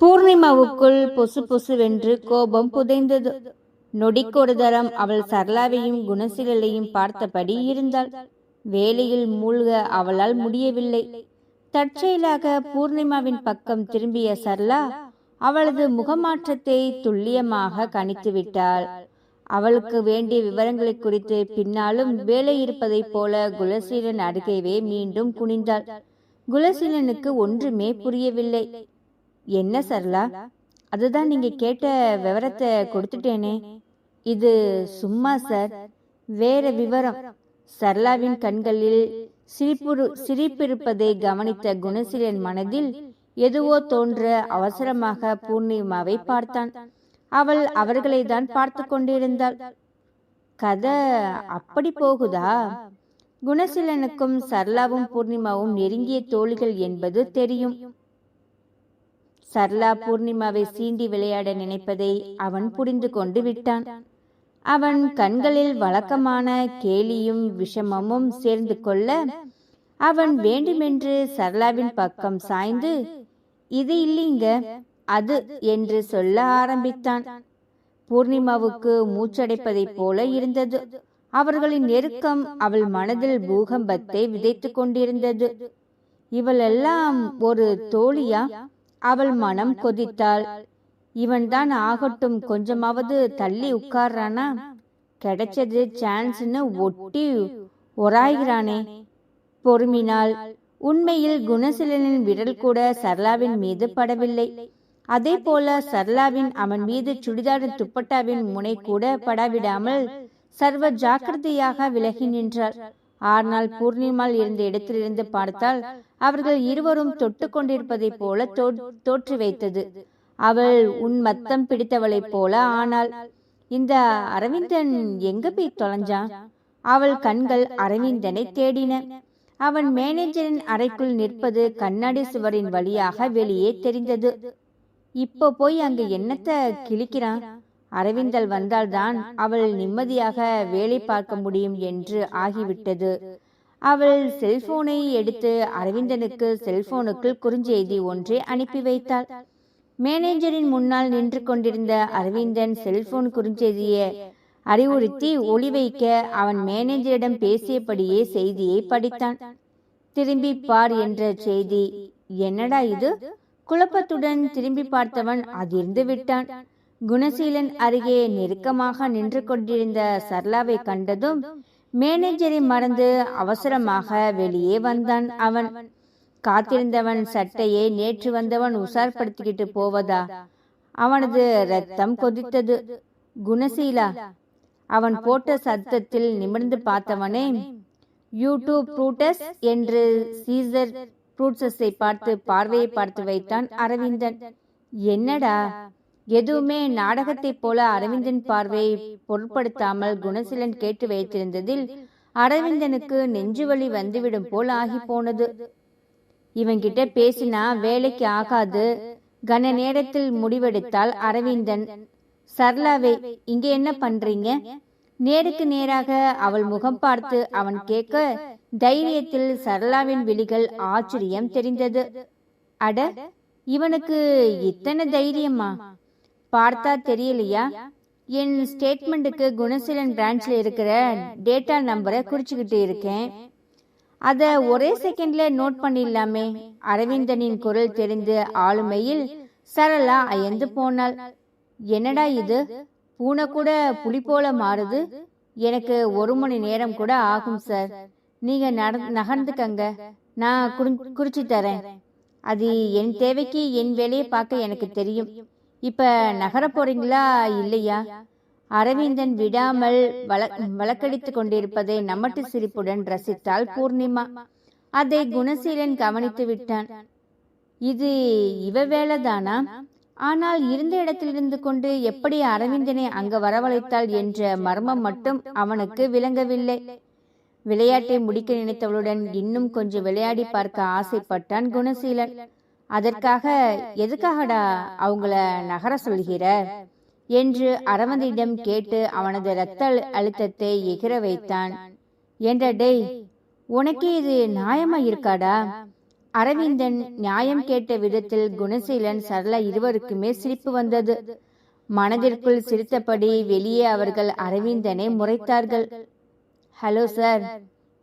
பூர்ணிமாவுக்குள் பொசு பொசுவென்று கோபம் புதைந்தது. நொடிக்கொரு தரம் அவள் சரளாவையும் குணசீலையும் பார்த்தபடி இருந்தாள். வேலையில் மூழ்க அவளால் முடியவில்லை. தற்செயலாக பூர்ணிமாவின் பக்கம் திரும்பிய சரளா அவளது முகமாற்றத்தை துல்லியமாக கணித்து விட்டாள் அவளுக்கு வேண்டிய விவரங்களை குறித்து பின்னாலும் வேலை இருப்பதைப் போல குலசீலன் அருகேவே மீண்டும் குனிந்தாள். குலசீலனுக்கு ஒன்றுமே புரியவில்லை. என்ன சரளா? அதுதான் நீங்க கேட்ட விவரத்தை கொடுத்துட்டேனே. இது சும்மா சார். வேற விவரம். சரளாவின் கண்களில் சிரிப்புரு சிரிப்பிருப்பதை கவனித்த குணசீலன் மனதில் எதுவோ தோன்ற அவசரமாக பூர்ணிமாவை பார்த்தான். அவள் அவர்களை தான் பார்த்து கொண்டிருந்தாள். கதை அப்படி போகுதா? குணசீலனுக்கும் சரளாவும் பூர்ணிமாவும் நெருங்கிய தோழிகள் என்பது தெரியும். சர்லா பூர்ணிமாவை சீண்டி விளையாட நினைப்பதை அவன் புரிந்து கொண்டு விட்டான். அவன் கண்களில் வழக்கமான கேலியும் விஷமமும் சேர்ந்து கொள்ள அவன் வேண்டுமென்று சரளாவின் பக்கம் சாய்ந்து இது இல்லைங்க அது என்று சொல்ல ஆரம்பித்தான். பூர்ணிமாவுக்கு மூச்சடைப்பதைப் போல இருந்தது. அவர்களின் நெருக்கம் அவள் மனதில் பூகம்பத்தை விதைத்துக் கொண்டிருந்தது. இவளெல்லாம் ஒரு தோழியா? அவள் மனம் கொதித்தாள். இவன்தான் ஆகட்டும் கொஞ்சமாவது தள்ளி உட்கார்றானா? கிடைச்சது சான்ஸ்னு ஒட்டி ஒராய்கிறானே பொறுமினாள். உண்மையில் குணசீலனின் விரல் கூட சரளாவின் மீது படவில்லை. அதே போல சரளாவின் அவன் மீது சுடிதாரின் துப்பட்டாவின் முனை கூட படாவிடாமல் சர்வ ஜாக்கிரதையாக விலகி நின்றாள். ஆனால் பூர்ணிமால் இருந்த இடத்திலிருந்து பார்த்தால் அவர்கள் இருவரும் தொட்டு கொண்டிருப்பதைப் போல தோற்றி வைத்தது அவள் உன் மத்தம் பிடித்தவளைப் போல ஆனால் இந்த அரவிந்தன் எங்க போய் தொலைஞ்சான் அவள் கண்கள் அரவிந்தனை தேடின. அவன் மேனேஜரின் அறைக்குள் நிற்பது கண்ணாடி சுவரின் வழியாக வெளியே தெரிந்தது. இப்போ போய் அங்கு என்னத்த கிழிக்கிறான் அரவிந்தல் வந்தால்தான் அவள் நிம்மதியாக வேலை பார்க்க முடியும் என்று ஆகிவிட்டது. அவள் செல்போனை எடுத்து அரவிந்தனுக்கு செல்போனுக்குள் குறுஞ்செய்தி ஒன்றை அனுப்பி வைத்தாள். மேனேஜரின் முன்னால் நின்று கொண்டிருந்த அரவிந்தன் செல்போன் குறுஞ்செய்தியை அறிவுறுத்தி ஒளி வைக்க அவன் மேனேஜரிடம் பேசியபடியே செய்தியை படித்தான். திரும்பி பார் என்ற செய்தி. என்னடா இது? குழப்பத்துடன் திரும்பி பார்த்தவன் அதிர்ந்து விட்டான். குணசீலன் அருகே நெருக்கமாக நின்று கொண்டிருந்த சர்லாவை கண்டதும் மேனேஜரை மறந்து அவசரமாக வெளியே வந்தான் அவன். காத்திருந்தவன் சட்டையை நேற்று வந்தவன் உசார்படுத்திக்கிட்டு போவதா? அவனது ரத்தம் கொதித்தது. குணசீலா அவன் போட்ட சத்தத்தில் நிமிர்ந்து பார்த்தவனே யூடியூப் ப்ரூட்டஸ் என்று சீசர் ப்ரூட்ஸஸை பார்த்து பார்வையை பார்த்து வைத்தான் அரவிந்தன். என்னடா எதுவுமே நாடகத்தைப் போல அரவிந்தன் பார்வையை பொருட்படுத்தாமல் குணசீலன் கேட்டு வைத்திருந்ததில் அரவிந்தனுக்கு நெஞ்சுவலி வந்துவிடும் போல் ஆகி போனது இவன்கிட்ட பேசினா வேலைக்கு ஆகாது. கன நேரத்தில் முடிவெடுத்தால் அரவிந்தன் சர்லாவே இங்க என்ன பண்றீங்க? நேருக்கு நேராக அவள் முகம் பார்த்து அவன் கேட்க தைரியத்தில் சரளாவின் விழிகள் ஆச்சரியம் தெரிந்தது. அட இவனுக்கு இத்தனை தைரியமா? பார்த்தா தெரியலையா? என் ஸ்டேட்மெண்ட்டுக்கு குணசீலன் பிரான்ச்சில் இருக்கிற டேட்டா நம்பரை குறிச்சுக்கிட்டு இருக்கேன். அதை ஒரே செகண்ட்ல நோட் பண்ணிடலாமே. அரவிந்தனின் குரல் தெரிந்து ஆளுமையில் சரளா அயந்து போனாள். என்னடா இது? பூனை கூட புலி போல மாறுது. எனக்கு ஒரு மணி நேரம் கூட ஆகும் சார். நீங்க நகர்ந்துக்கங்க. நான் குறிச்சு தரேன். அது என் தேவைக்கு என் வேலையை பார்க்க எனக்கு தெரியும். இப்ப நகர போறீங்களா? இல்லையா? அரவிந்தன் விடாமல் வழக்கடித்து கொண்டிருப்பதை நமட்டு சிரிப்புடன் ரசித்தாள் பூர்ணிமா. அதை குணசீலன் கவனித்து விட்டான். இது இவ வேலைதானா? ஆனால் இருந்த இடத்திலிருந்து கொண்டு எப்படி அரவிந்தனை அங்க வரவழைத்தாள் என்ற மர்மம் மட்டும் அவனுக்கு விளங்கவில்லை. விளையாட்டை முடிக்க நினைத்தவளுடன் இன்னும் கொஞ்சம் விளையாடி பார்க்க ஆசைப்பட்டான் குணசீலன். அதற்காக எதுக்காகடா அவங்கள நகர சொல்கிற என்று அரவந்திடம் கேட்டு அவனது இரத்த அழுத்தத்தை எகிர வைத்தான். என்ற டேய் உனக்கே இது நியாயமா இருக்காடா அரவிந்தன் நியாயம் கேட்ட விதத்தில் குணசீலன் சரளா இருவருக்குமே சிரிப்பு வந்தது. மனதிற்குள் சிரித்தபடி வெளியே அவர்கள் அரவிந்தனை முறைத்தார்கள். Hello sir.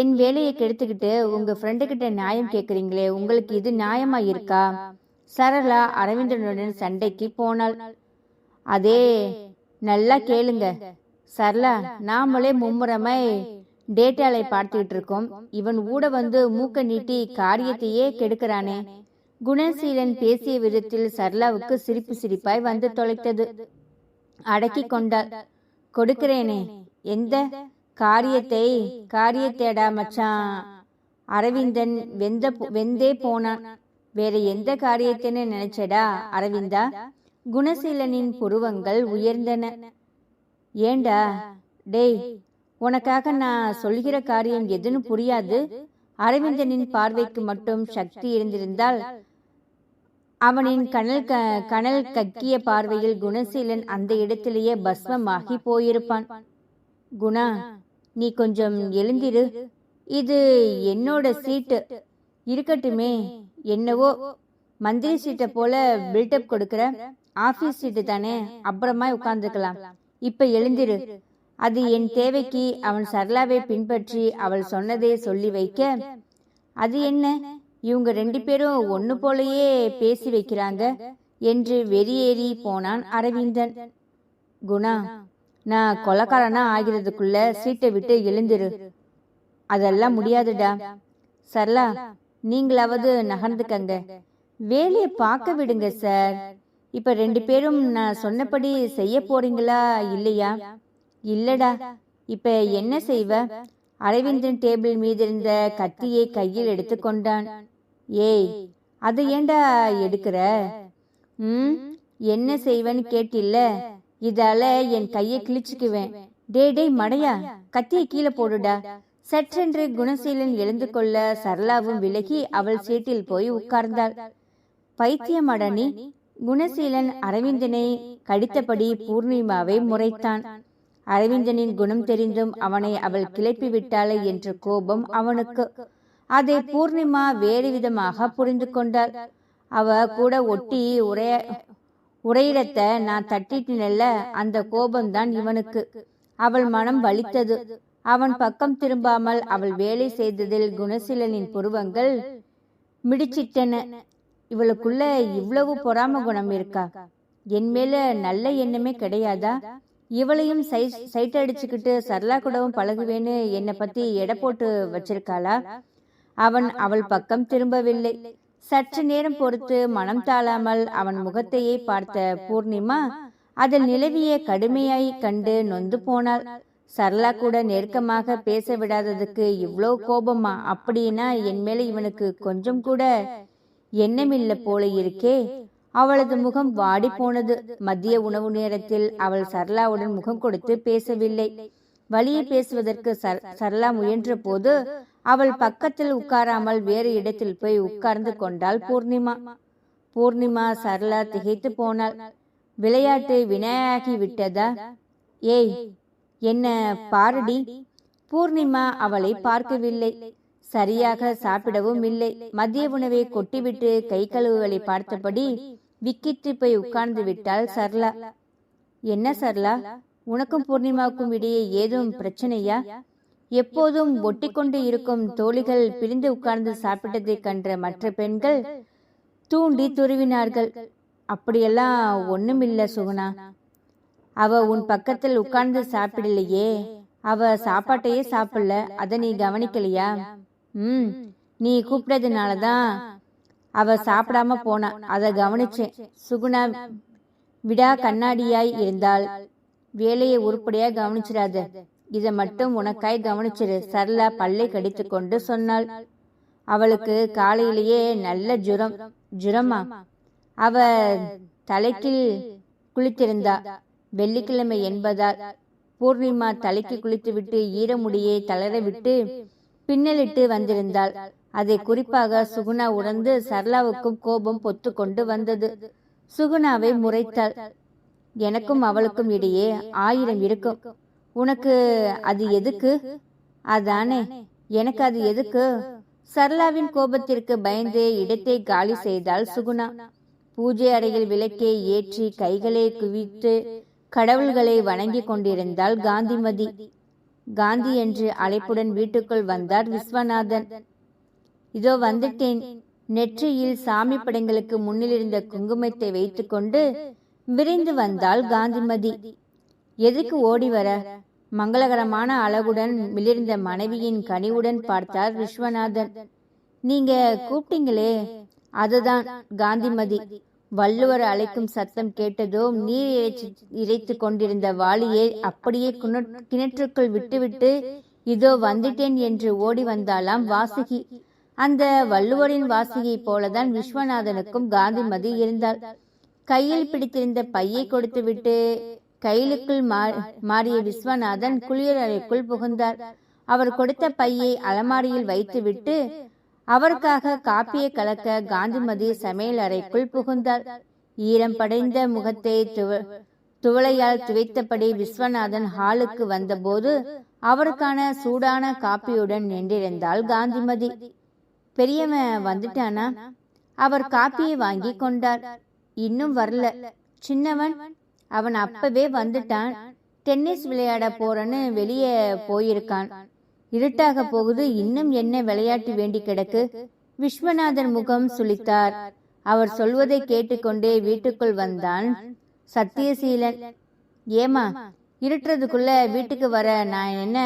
என் வேலையை கெடுத்துக்கிட்டு உங்க ஃப்ரெண்டு கிட்ட நியாயம் கேக்குறீங்களே உங்களுக்கு இது நியாயமா இருக்கா? சரளா அரவிந்தனுடன் சண்டைக்கு போனாள். அதே நல்லா கேளுங்க. சரளா நாமளே மும்முரமாய் டேட்டாலை பார்த்துக்கிட்டு இருக்கோம் இவன் ஊட வந்து மூக்க நீட்டி காரியத்தையே கெடுக்கிறானே. குணசீலன் பேசிய விதத்தில் சரளாவுக்கு சிரிப்பு சிரிப்பாய் வந்து தொலைத்தது. அடக்கி கொண்டாள். கொடுக்கிறேனே. எந்த? காரியத்தை காரியத்தேடா மச்சான். அரவிந்தன் வெந்த வெந்தே போனான் வேற எந்த காரியத்தைன்னு நினைச்சடா அரவிந்தா? குணசீலனின் புருவங்கள் உயர்ந்தன. ஏண்டா? டேய் உனக்காக நான் சொல்கிற காரியம் எதுன்னு புரியாது. அரவிந்தனின் பார்வைக்கு மட்டும் சக்தி இருந்திருந்தால் அவனின் கனல் க கனல் கக்கிய பார்வையில் குணசீலன் அந்த இடத்திலேயே பஸ்மமாகி போயிருப்பான். குணா நீ கொஞ்சம் எழுந்திரு. இது என்னோட சீட்டு. இருக்கட்டுமே. என்னவோ. மந்திரி சீட்டை போல பில்டப் கொடுக்கிற ஆபீஸ் சீட்டு தானே. அப்புறமா உட்கார்ந்துக்கலாம். இப்ப எழுந்திரு. அது என் தேவைக்கு அவன் சரளாவை பின்பற்றி அவள் சொன்னதை சொல்லி வைக்க. அது என்ன? இவங்க ரெண்டு பேரும் ஒன்னு போலயே பேசி வைக்கிறாங்க. என்று வெறியேறி போனான் அரவிந்தன். குணா. நான் கொலக்காரனா ஆகிறதுக்குள்ள சீட்டை விட்டு எழுந்திரு. அதெல்லாம் முடியாதுடா. சரலா நீங்களாவது நகர்ந்துக்கங்க. வேலையை பார்க்க விடுங்க சார். இப்ப ரெண்டு பேரும் நான் சொன்னபடி செய்ய போறீங்களா இல்லையா? இல்லடா. இப்ப என்ன செய்வ? அரவிந்தன் டேபிள் மீது இருந்த கத்தியை கையில் எடுத்துக்கொண்டான். ஏய் அது ஏண்டா எடுக்கிற? ம்? என்ன செய்வேன்னு கேட்டில்ல? இதால என் கையை கிழிச்சுக்குவேன். டே டேய் மடையா கத்தியை கீழே போடுடா. சற்றென்று குணசீலன் எழுந்து கொள்ள சரளாவும் விலகி அவள் சீட்டில் போய் உட்கார்ந்தாள். பைத்தியமடனி குணசீலன் அரவிந்தனை கடித்தபடி பூர்ணிமாவை முறைத்தான். அரவிந்தனின் குணம் தெரிந்தும் அவனை அவள் கிளப்பி விட்டாளே என்ற கோபம் அவனுக்கு. அதை பூர்ணிமா வேறு விதமாக புரிந்து கொண்டாள். அவ கூட ஒட்டி உரைய உரையிடத்த நான் தட்டிட்டினல்ல அந்த கோபம்தான் இவனுக்கு. அவள் மனம் வலித்தது. அவன் பக்கம் திரும்பாமல் அவள் வேலை செய்ததில் குணசீலனின் புருவங்கள் மிடிச்சிட்டன. இவளுக்குள்ள இவ்வளவு பொறாம குணம் இருக்கா? என் மேல நல்ல எண்ணமே கிடையாதா? இவளையும் சை சைட் அடிச்சுக்கிட்டு சரளா கூடவும் பழகுவேன்னு என்னை பத்தி எடை போட்டு வச்சிருக்காளா? அவன் அவள் பக்கம் திரும்பவில்லை. சற்று நேரம் பொறுத்து மனம் தாழாமல் அவன் முகத்தையே பார்த்த பூர்ணிமா அதில் நிலவிய கடுமையாய் கண்டு நொந்து போனாள். சரளா கூட நெருக்கமாக பேச விடாததுக்கு இவ்வளோ கோபமா அப்படின்னா என் மேல இவனுக்கு கொஞ்சம் கூட எண்ணமில்ல போல இருக்கே. அவளது முகம் வாடி போனது. மதிய உணவு நேரத்தில் அவள் சரளாவுடன் முகம் கொடுத்து பேசவில்லை. வழியே பேசுவதற்கு சரளா முயன்ற போது அவள் பக்கத்தில் உட்காராமல் வேறு இடத்தில் போய் உட்கார்ந்து கொண்டாள் பூர்ணிமா. பூர்ணிமா சரளா திகைத்து போனாள். விளையாட்டு வினையாகி விட்டதா? ஏய் என்ன பாரடி? பூர்ணிமா அவளை பார்க்கவில்லை. சரியாக சாப்பிடவும் இல்லை. மதிய உணவை கொட்டிவிட்டு கை கழுவுகளை பார்த்தபடி விக்கிட்டு போய் உட்கார்ந்து விட்டாள் சர்லா என்ன சர்லா உனக்கும் பூர்ணிமாவுக்கும் இடையே ஏதும் பிரச்சனையா? எப்போதும் ஒட்டிக்கொண்டு இருக்கும் தோழிகள் பிரிந்து உட்கார்ந்து சாப்பிட்டதை கண்ட மற்ற பெண்கள் தூண்டி துருவினார்கள். அப்படியெல்லாம் ஒண்ணுமில்ல சுகுணா. அவ உன் பக்கத்தில் உட்கார்ந்து சாப்பிடலையே. அவ சாப்பாட்டையே சாப்பிடல. அதை நீ கவனிக்கலையா? ம். நீ கூப்பிட்டதுனாலதான் அவ சாப்பிடாம போனா. அதை கவனிச்சேன். சுகுணா விடா கண்ணாடியாய் இருந்தால். வேலையை உருப்படியா கவனிச்சிடாத. இத மட்டும் உனக்காய் கவனிச்சிரு. சரளா பல்லை கடித்து கொண்டு சொன்னாள். அவளுக்கு காலையிலேயே நல்ல ஜுரம். ஜுரமா. அவ தலைக்கில் குளித்திருந்தா. வெள்ளிக்கிழமை என்பதால் பூர்ணிமா தலைக்கு குளித்துவிட்டு ஈரமுடியை தளர விட்டு பின்னலிட்டு வந்திருந்தாள். அதை குறிப்பாக சுகுணா உணர்ந்து சரளாவுக்கும் கோபம் பொத்து கொண்டு வந்தது. சுகுணாவை முறைத்தாள். எனக்கும் அவளுக்கும் இடையே ஆயிரம் இருக்கும். உனக்கு அது எதுக்கு? அதானே எனக்கு அது எதுக்கு? சரளாவின் கோபத்திற்கு பயந்து இடத்தை காலி செய்தாள் சுகுணா. பூஜை அறையில் விளக்கை ஏற்றி கைகளை குவித்து கடவுள்களை வணங்கி கொண்டிருந்தாள் காந்திமதி. காந்தி என்று அழைப்புடன் வீட்டுக்குள் வந்தார் விஸ்வநாதன். இதோ வந்துட்டேன். நெற்றியில் சாமி படங்களுக்கு முன்னிலிருந்த குங்குமத்தை வைத்துக்கொண்டு விரைந்து வந்தாள் காந்திமதி. எதுக்கு ஓடி வர? மங்களகரமான அழகுடன் மிளிர்ந்த மனைவியின் கனிவுடன் பார்த்தார் விஸ்வநாதன். நீங்க கூப்பிட்டீங்களே அதுதான் காந்திமதி. வள்ளுவர் அழைக்கும் சத்தம் கேட்டதும் நீர் இறைச்சி இறைத்து கொண்டிருந்த வாளியை அப்படியே கிணற்றுக்குள் விட்டுவிட்டு இதோ வந்துட்டேன் என்று ஓடி வந்தாலாம் வாசுகி. அந்த வள்ளுவரின் வாசிகை போலதான் விஸ்வநாதனுக்கும் காந்திமதி இருந்தாள். கையில் பிடித்திருந்த பையை கொடுத்துவிட்டு கையிலுக்குள் மா- மாறிய விஸ்வநாதன் குளியல் அறைக்குள் புகுந்தார். அவர் கொடுத்த பையை அலமாரியில் வைத்துவிட்டு அவருக்காக காப்பியை கலக்க காந்திமதி சமையல் அறைக்குள் புகுந்தார். ஈரம் படைந்த முகத்தை துவ- துவளையால் துவைத்தபடி விஸ்வநாதன் ஹாலுக்கு வந்தபோது அவருக்கான சூடான காப்பியுடன் நின்றிருந்தாள் காந்திமதி. பெரியவன் வந்துட்டானா? அவர் காப்பியை வாங்கி கொண்டார். இன்னும் வரல. சின்னவன் அவன் அப்பவே வந்துட்டான். டென்னிஸ் விளையாட போறேன்னு வெளியே போயிருக்கான். இருட்டாக போகுது. இன்னும் என்ன விளையாட்டு வேண்டி கிடக்கு? விஸ்வநாதன் முகம் சுளித்தார். அவர் சொல்வதை கேட்டுக்கொண்டே வீட்டுக்குள் வந்தான் சத்தியசீலன் ஏமா இருட்டுறதுக்குள்ள வீட்டுக்கு வர நான் என்ன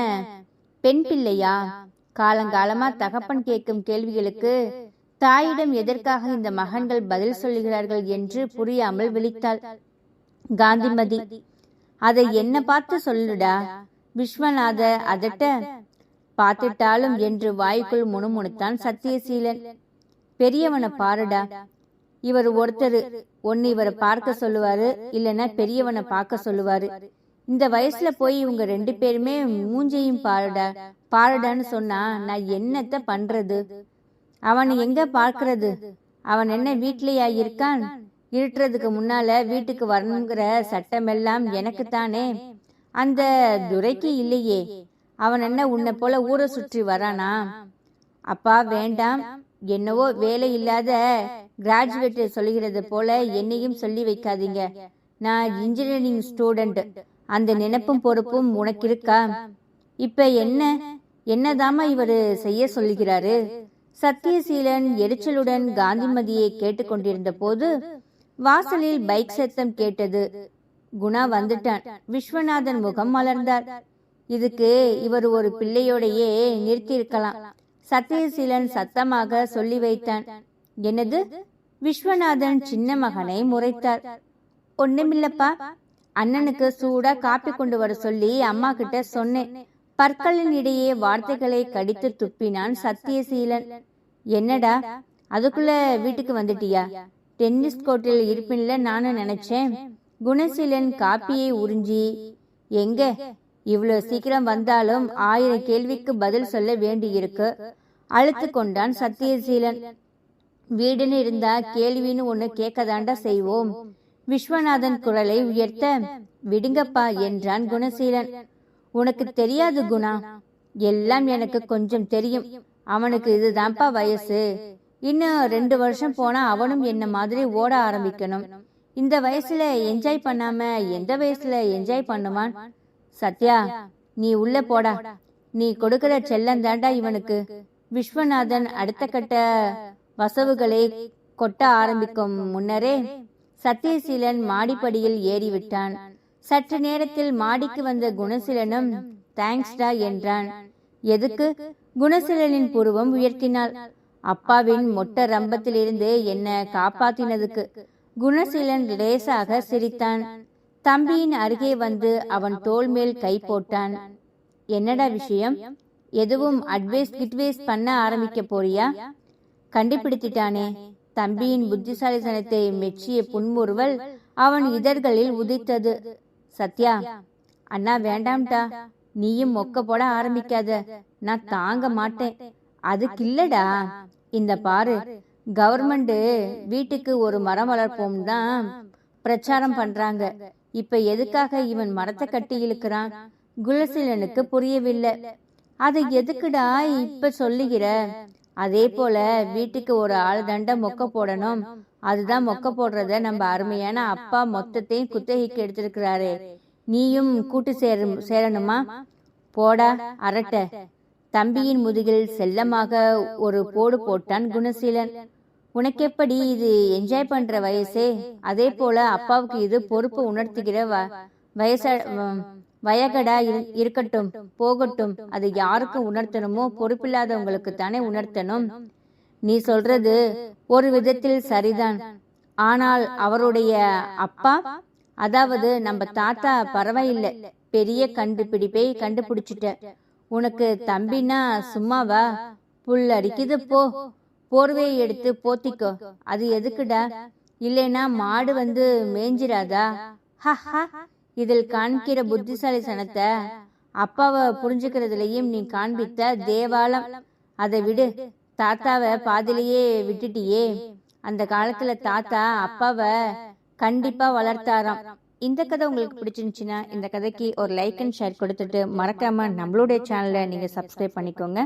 பெண் பிள்ளையா? காலங்காலமா தகப்பன் கேட்கும் கேள்விகளுக்கு தாயிடம் எதற்காக இந்த மகன்கள் பதில் சொல்லுகிறார்கள் என்று புரியாமல் விழித்தாள். காந்திமதி. அதை என்ன பார்த்து சொல்லுடா? விஸ்வநாத அதட்ட பார்த்துட்டாலும் என்று வாய்க்குள் முணுமுணுத்தான் சத்தியசீலன். பெரியவனை பாருடா. இவர் ஒருத்தர். ஒன்னு இவரை பார்க்க சொல்லுவாரு இல்லைன்னா பெரியவனை பார்க்க சொல்லுவாரு. இந்த வயசுல போய் இவங்க ரெண்டு பேருமே மூஞ்சையும் பாருடா. பாருடான்னு சொன்னா நான் என்னத்த பண்றது? அவன் எங்க பார்க்கறது? அவன் என்ன வீட்லயா இருக்கான்? இருட்டுறதுக்கு முன்னால வீட்டுக்கு வரணுங்கிற சட்டமெல்லாம் எனக்கு தானே அந்த துரைக்கு இல்லையே. அவன் என்ன உன்னை போல ஊரை சுற்றி வரானா? அப்பா வேண்டாம். என்னவோ வேலை இல்லாத கிராஜுவேட் சொல்லுகிறது போல என்னையும் சொல்லி வைக்காதீங்க. நான் இன்ஜினியரிங் ஸ்டூடெண்ட். அந்த நினைப்பும் பொறுப்பும் உனக்கு இருக்கா இப்ப என்ன? என்னதாமா இவரு செய்ய சொல்லுகிறாரு? சத்தியசீலன் எரிச்சலுடன் காந்திமதியை கேட்டுக்கொண்டிருந்த போது வாசலில் பைக் சத்தம் கேட்டது. குணா வந்துட்டான். விஸ்வநாதன் முகம் மலர்ந்தார். இதுக்கு இவர் ஒரு பிள்ளையோடையே நிறுத்தியிருக்கலாம் சத்தியசீலன் சத்தமாக சொல்லி வைத்தான். என்னது? விஸ்வநாதன் சின்ன மகனை முறைத்தார். ஒண்ணுமில்லப்பா. அண்ணனுக்கு சூடா காப்பி கொண்டு வர சொல்லி அம்மா கிட்ட சொன்னேன். பற்களின் இடையே வார்த்தைகளை கடித்து துப்பினான் சத்தியசீலன் என்னடா? அதுக்குள்ள வீட்டுக்கு வந்துட்டியா? டென்னிஸ் கோர்ட்டில் இருப்பின்ல நானும் நினைச்சேன். குணசீலன் காப்பியை உறிஞ்சி எங்க? இவ்வளோ சீக்கிரம் வந்தாலும் ஆயிரம் கேள்விக்கு பதில் சொல்ல வேண்டியிருக்கு. அழுத்து கொண்டான் சத்தியசீலன். வீடுன்னு இருந்தா கேள்வின்னு ஒன்று கேட்கதாண்டா செய்வோம். விஸ்வநாதன் குரலை உயர்த்த விடுங்கப்பா என்றான் குணசீலன். உனக்கு தெரியாது குணா. எல்லாம் எனக்கு கொஞ்சம் தெரியும். அவனுக்கு இதுதான்ப்பா வயசு. இன்னும் ரெண்டு வருஷம் போனா அவனும் என்ன மாதிரி ஓட ஆரம்பிக்கணும். இந்த வயசுல என்ஜாய் பண்ணாம எந்த வயசுல என்ஜாய் பண்ணுவான்? சத்யா நீ உள்ள போடா. நீ கொடுக்கிற செல்லம் தாண்டா இவனுக்கு. விஸ்வநாதன் அடுத்த கட்ட வசவுகளை கொட்ட ஆரம்பிக்கும் முன்னரே சத்தியசீலன் மாடிப்படியில் ஏறிவிட்டான். சற்று நேரத்தில் மாடிக்கு வந்த குணசீலனும் தேங்க்ஸ்டா என்றான். எதுக்கு? குணசீலனின் புருவம் உயர்த்தினாள். அப்பாவின் மொட்ட ரம்பத்திலிருந்து என்ன காப்பாத்தினதுக்கு குணசீலன் லேசாக சிரித்தான். தம்பியின் அருகே வந்து அவன் தோல் மேல் கை போட்டான். என்னடா விஷயம்? எதுவும் அட்வைஸ் கிட்வைஸ் பண்ண ஆரம்பிக்க போறியா? கண்டுபிடித்திட்டானே. தம்பியின் புத்திசாலித்தனத்தை மெச்சிய புன்முறுவல் அவன் இதழ்களில் உதித்தது. சத்யா அண்ணா வேண்டாம்டா. நீயும் மொக்க போட ஆரம்பிக்காத. நான் தாங்க மாட்டேன். அதுக்கு இல்லடா. இந்த பாரு கவர்மெண்ட் வீட்டுக்கு ஒரு மரம் வளர்ப்போம் தான் பிரச்சாரம் பண்றாங்க. இப்ப எதுக்காக இவன் மரத்தை கட்டி இழுக்கிறான்? குலசீலனுக்கு புரியவில்லை. அதை எதுக்குடா இப்ப சொல்லுகிற? அதே போல வீட்டுக்கு ஒரு ஆள் தண்ட மொக்க போடணும். அதுதான் மொக்க போடுறத நம்ம அருமையான அப்பா மொத்தத்தையும் குத்தகைக்கு எடுத்திருக்கிறாரு. நீயும் கூட்டு சேர சேரணுமா? போடா அரட்ட. தம்பியின் முதுகில் செல்லமாக ஒரு போடு போட்டான் குணசீலன். உனக்கெப்படி இது என்ஜாய் பண்ற வயசே? அதே போல அப்பாவுக்கு இது பொறுப்பு உணர்த்துகிற வ- வயச வயகடா இருக்கட்டும் போகட்டும். அது யாருக்கு உணர்த்தணுமோ பொறுப்பில்லாதவங்களுக்கு தானே உணர்த்தணும். நீ சொல்றது ஒரு விதத்தில் சரிதான். ஆனால் அவருடைய அப்பா? அதாவது நம்ம தாத்தா பரவாயில்லை. பெரிய கண்டுபிடிப்பை கண்டுபிடிச்சிட்ட. உனக்கு தம்பினா சும்மாவா? புல் அடிக்குது போ. போர்வையை எடுத்து போத்திக்கோ. அது எதுக்குடா? இல்லைனா மாடு வந்து மேய்ஞ்சிராதா ஹஹா இதில் காண்கிற புத்திசாலித்தனத்தை அப்பாவை புரிஞ்சுக்கிறதுலயும் நீ காண்பித்த தேவாலம் அதை விடு. தாத்தாவை பாதிலேயே விட்டுட்டியே. அந்த காலத்துல தாத்தா அப்பாவை கண்டிப்பா வளர்த்தாராம். இந்த கதை உங்களுக்கு பிடிச்சிருந்துச்சுன்னா இந்த கதைக்கு ஒரு லைக் அண்ட் ஷேர் கொடுத்துட்டு மறக்காம நம்மளுடைய சேனலை நீங்க சப்ஸ்கிரைப் பண்ணிக்கோங்க.